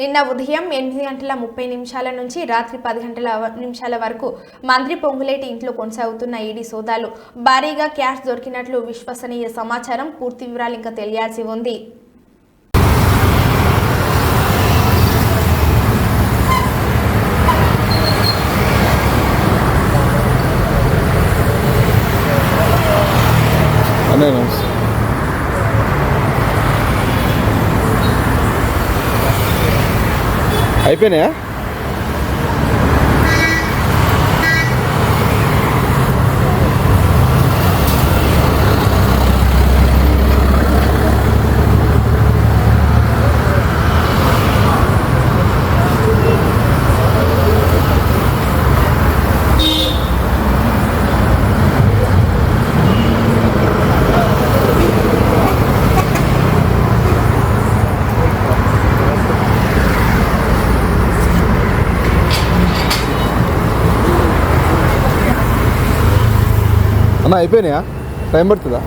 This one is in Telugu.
నిన్న ఉదయం ఎనిమిది గంటల ముప్పై నిమిషాల నుంచి రాత్రి పది గంటల నిమిషాల వరకు మంత్రి పొంగులేటి ఇంట్లో కొనసాగుతున్న ఈడీ సోదాలు. భారీగా క్యాష్ దొరికినట్లు విశ్వసనీయ సమాచారం పూర్తి వివరాలు ఇంకా తెలియాల్సి ఉంది. అనే నమస్తే. అయిపోయినాయా? అన్న అయిపోయినాయా? టైం పడుతుందా?